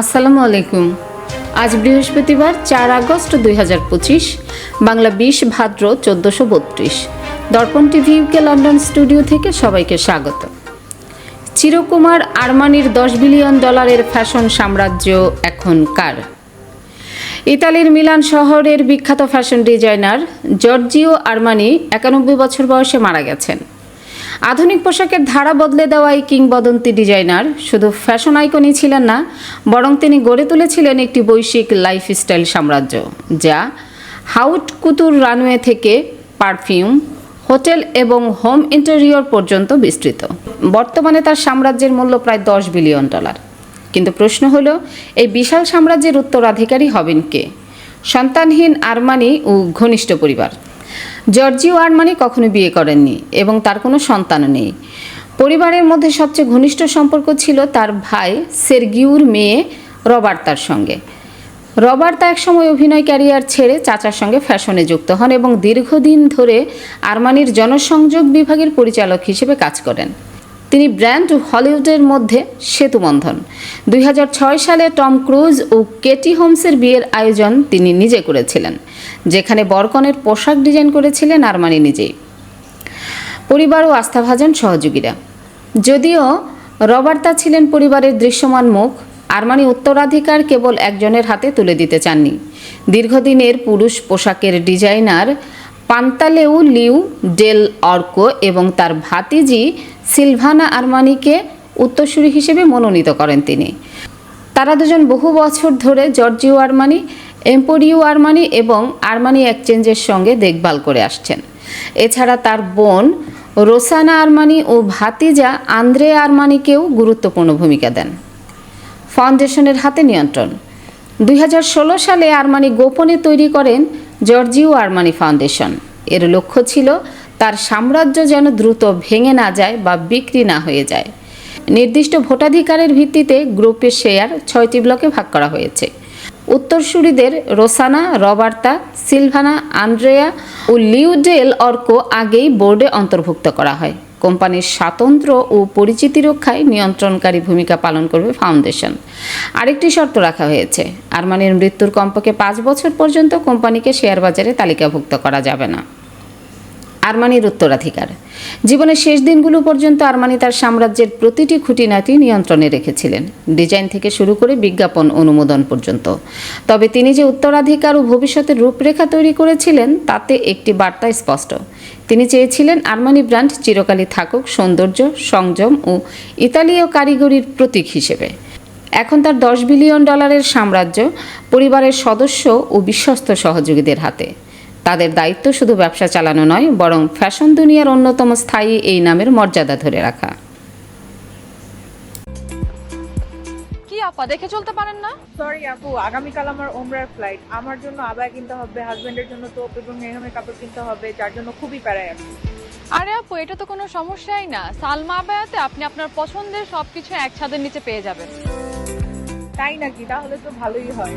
আসসালামু আলাইকুম। আজ বৃহস্পতিবার চার আগস্ট দুই হাজার পঁচিশ, বাংলা বিশ ভাদ্র চোদ্দোশো বত্রিশ। দর্পণ টিভি ইউকে লন্ডন স্টুডিও থেকে সবাইকে স্বাগত। চিরকুমার আরমানির দশ বিলিয়ন ডলারের ফ্যাশন সাম্রাজ্য এখন কার? ইতালির মিলান শহরের বিখ্যাত ফ্যাশন ডিজাইনার জর্জিও আরমানি একানব্বই বছর বয়সে মারা গেছেন। আধুনিক পোশাকের ধারা বদলে দেওয়া এই কিংবদন্তি ডিজাইনার। শুধু ফ্যাশন আইকনই ছিলেন না, বরং তিনি গড়ে তুলেছিলেন একটি বৈশ্বিক লাইফস্টাইল সাম্রাজ্য, যা হাউট কুতুর রানওয়ে থেকে পারফিউম, হোটেল এবং হোম ইন্টেরিয়র পর্যন্ত বিস্তৃত। বর্তমানে তার সাম্রাজ্যের মূল্য প্রায় দশ বিলিয়ন ডলার। কিন্তু প্রশ্ন হলো, এই বিশাল সাম্রাজ্যের উত্তরাধিকারী হবেন কে? সন্তানহীন আরমানি ও ঘনিষ্ঠ পরিবার। জর্জিও আরমানি কখনো বিয়ে করেননি এবং তার কোনো সন্তান নেই। পরিবারের মধ্যে সবচেয়ে ঘনিষ্ঠ সম্পর্ক ছিল তার ভাই সেরগিউর মেয়ে রবার্তার সঙ্গে। রবার্তা একসময় অভিনয় ক্যারিয়ার ছেড়ে চাচার সঙ্গে ফ্যাশনে যুক্ত হন এবং দীর্ঘদিন ধরে আরমানির জনসংযোগ বিভাগের পরিচালক হিসেবে কাজ করেন। তিনি ব্র্যান্ড হলিউডের মধ্যে সেতুবন্ধন দুই হাজার ছয় সালে টম ক্রুজ ও কেটি হোমসের বিয়ের আয়োজন তিনি নিজে করেছিলেন, যেখানে বরকনের পোশাক ডিজাইন করেছিলেন আরমানি নিজেই। পরিবার ও আস্থাভাজন সহযোগীরা। যদিও রবার্তা ছিলেন পরিবারের দৃশ্যমান মুখ, আরমানি উত্তরাধিকার কেবল একজনের হাতে তুলে দিতে চাননি। দীর্ঘদিনের পুরুষ পোশাকের ডিজাইনার পান্তালেউ লিউ ডেল অর্কো এবং তার ভাতিজি সিলভানা আরমানিকে উত্তরসূরি হিসেবে মনোনীত করেন তিনি। তারা দুজন বহু বছর ধরে জর্জিও আরমানি, এম্পোরিও আরমানি এবং আরমানি এক্সচেঞ্জের সঙ্গে দেখভাল করে আসছেন। এছাড়া তার বোন রোসানা আরমানি ও ভাতিজা আন্দ্রে আরমানিকেও গুরুত্বপূর্ণ ভূমিকা দেন। ফাউন্ডেশনের হাতে নিয়ন্ত্রণ। দুই হাজার ষোলো সালে আরমানি গোপনে তৈরি করেন জর্জিও আরমানি ফাউন্ডেশন। এর লক্ষ্য ছিল তার সাম্রাজ্য যেন দ্রুত ভেঙে না যায় বা বিক্রি না হয়ে যায়। নির্দিষ্ট ভোটাধিকারের ভিত্তিতে গ্রুপের শেয়ার ছয়টি ব্লকে ভাগ করা হয়েছে। উত্তরসূরিদের রোসানা, রবার্তা, সিলভানা, আন্দ্রেয়া ও লিউডেল অর্ক আগেই বোর্ডে অন্তর্ভুক্ত করা হয়। কোম্পানির স্বাতন্ত্র ও পরিচিতি রক্ষায় নিয়ন্ত্রণকারী ভূমিকা পালন করবে ফাউন্ডেশন। আরেকটি শর্ত রাখা হয়েছে, আরমানির মৃত্যুর কমপক্ষে পাঁচ বছর পর্যন্ত কোম্পানিকে শেয়ার বাজারে তালিকাভুক্ত করা যাবে না। আরমানির উত্তরাধিকার। জীবনের শেষ দিনগুলো পর্যন্ত আরমানি তার সাম্রাজ্যের প্রতিটি খুঁটিনাটি নিয়ন্ত্রণে রেখেছিলেন। ডিজাইন থেকে শুরু করে বিজ্ঞাপন অনুমোদন পর্যন্ত। তবে তিনি যে উত্তরাধিকার ও ভবিষ্যতের রূপরেখা তৈরি করেছিলেন, তাতে একটি বার্তা স্পষ্ট। তিনি চেয়েছিলেন আরমানি ব্র্যান্ড চিরকালই থাকুক, সৌন্দর্য, সংযম ও ইতালীয় কারিগরির প্রতীক হিসেবে। এখন তার দশ বিলিয়ন ডলারের সাম্রাজ্য, পরিবারের সদস্য ও বিশ্বস্ত সহযোগীদের হাতে। তাদের দায়িত্ব শুধু ব্যবসা চালানো নয় বরং ফ্যাশন দুনিয়ার অন্যতম স্থায়ী এই নামের মর্যাদা ধরে রাখা। কি আপা দেখে চলতে পারেন না? সরি আপু আগামীকাল আমার ওমরার ফ্লাইট আমার জন্য আবায় কিনতে হবে হাজবেন্ডের জন্য তোপ এবং মেহমের কাপড় কিনতে হবে যার জন্য খুবই প্যারায় আছি আরে আপু এটা তো কোনো সমস্যাই না। সালমা আবায়াতে আপনি আপনার পছন্দের সবকিছু এক ছাদের নিচে পেয়ে যাবেন। তাই নাকি? তাহলে তো ভালোই হয়।